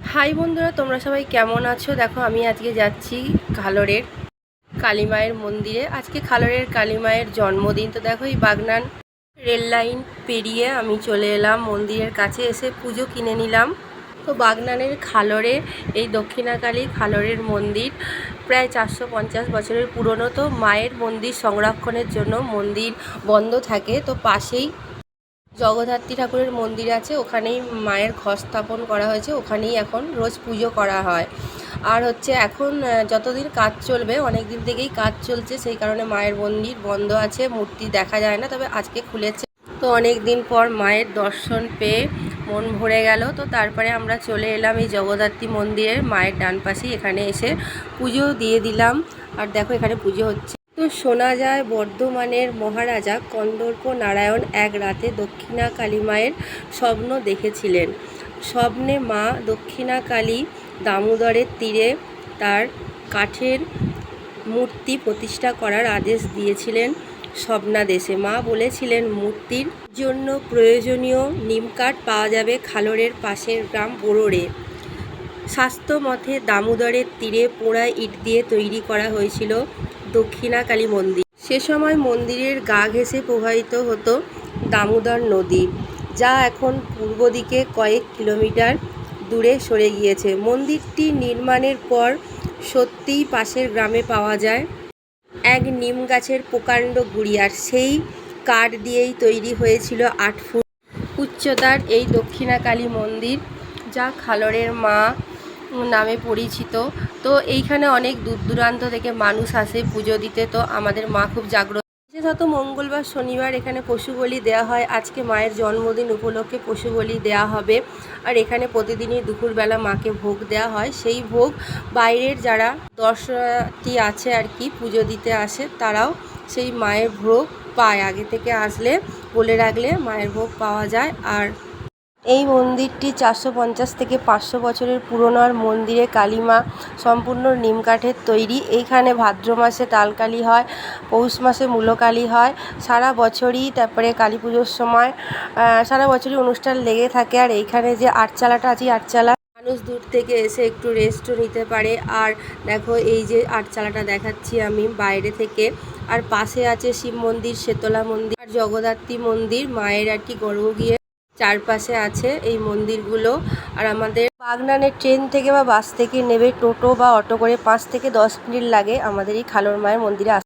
High বন্ধুরা, তোমরা সবাই কেমন আছো? দেখো, আমি আজকে যাচ্ছি খালরের, কালীমায়ের মন্দিরে। আজকে খালরের কালীমায়ের জন্মদিন। তো দেখো, এই বাগনান রেল লাইন পেরিয়ে আমি চলে এলাম মন্দিরের কাছে এসে পুজো কিনে নিলাম। তো বাগনানের খালরে এই দক্ষিণাকালী খালরের মন্দির প্রায় চারশো পঞ্চাশ বছরের পুরনো, তো মায়ের মন্দির সংরক্ষণের জন্য মন্দির বন্ধ থাকে। তো পাশেই জগদ্ধাত্রী ঠাকুরের মন্দির আছে, ওখানেই মায়ের ঘর স্থাপন করা হয়েছে, ওখানেই এখন রোজ পুজো করা হয়। আর হচ্ছে এখন যতদিন কাজ চলবে অনেক দিন থেকেই কাজ চলছে, সেই কারণে মায়ের মন্দির বন্ধ আছে, মূর্তি দেখা যায় না, তবে আজকে খুলেছে। তো অনেক দিন পর মায়ের দর্শন পেয়ে মন ভরে গেল। তো তারপরে আমরা চলে এলাম এই জগদ্ধাত্রী মন্দিরের মায়ের ডান পাশেই। এখানে এসে পুজো দিয়ে দিলাম। আর দেখো এখানে পুজো হচ্ছে। তো শোনা যায় বর্ধমানের মহারাজা কন্দর্প নারায়ণ এক রাতে দক্ষিণা কালী মায়ের স্বপ্ন দেখেছিলেন। স্বপ্নে মা দক্ষিণা কালী দামোদরের তীরে তার কাঠের মূর্তি প্রতিষ্ঠা করার আদেশ দিয়েছিলেন। স্বপ্নাদেশে মা বলেছিলেন, মূর্তির জন্য প্রয়োজনীয় নিমকাঠ পাওয়া যাবে খালরের পাশের গ্রাম বোরোরে স্বাস্থ্য মতে দামোদরের তীরে পোড়া ইট দিয়ে তৈরি করা হয়েছিল দক্ষিণা কালী মন্দির। সে সময় মন্দিরের গা ঘেঁষে প্রবাহিত হতো দামোদর নদী, যা এখন পূর্ব দিকে কয়েক কিলোমিটার দূরে সরে গিয়েছে। মন্দিরটি নির্মাণের পর সত্যিই পাশের গ্রামে পাওয়া যায় এক নিম গাছের প্রকাণ্ড গুড়িয়ার সেই কাঠ দিয়েই তৈরি হয়েছিল আট ফুট উচ্চতার এই দক্ষিণাকালী মন্দির, যা খালরের মা নামে পরিচিত। তো এইখানে অনেক দূর দূরান্ত থেকে মানুষ আসে পুজো দিতে। তো আমাদের মা খুব জাগ্রত বিশেষত মঙ্গলবার শনিবার এখানে পশু বলি দেওয়া হয়, আজকে মায়ের জন্মদিন উপলক্ষে পশু বলি দেওয়া হবে। আর এখানে প্রতিদিনই দুপুরবেলা মাকে ভোগ দেওয়া হয়। সেই ভোগ বাইরের যারা দর্শনার্থী আছে আর কি, পুজো দিতে আসে, তারাও সেই মায়ের ভোগ পায়। আগে থেকে আসলে বলে রাখলে মায়ের ভোগ পাওয়া যায়। আর এই মন্দিরটি চারশো পঞ্চাশ থেকে পাঁচশো বছরের পুরনো আর মন্দিরে কালীমা সম্পূর্ণ নিম কাঠের তৈরি। এইখানে ভাদ্র মাসে তালকালি হয়, পৌষ মাসে মূলকালী হয়। সারা বছরই তারপরে কালী পুজোর সময় সারা বছরই অনুষ্ঠান লেগে থাকে। আর এইখানে যে আটচালাটা আছে আটচালা মানুষ দূর থেকে এসে একটু রেস্টও নিতে পারে। আর দেখো, এই যে আটচালাটা দেখাচ্ছি আমি বাইরে থেকে। আর পাশে আছে শিব মন্দির শেতলা মন্দির, আর জগদ্ধাত্রী মন্দির, মায়ের আর কি গর্ভ গিয়ে চারপাশে আছে এই মন্দিরগুলো। আর আমাদের বাগনানের ট্রেন থেকে বা বাস থেকে নেবে টোটো বা অটো করে পাঁচ থেকে দশ মিনিট লাগে আমাদের এই খালোর মায়ের মন্দিরে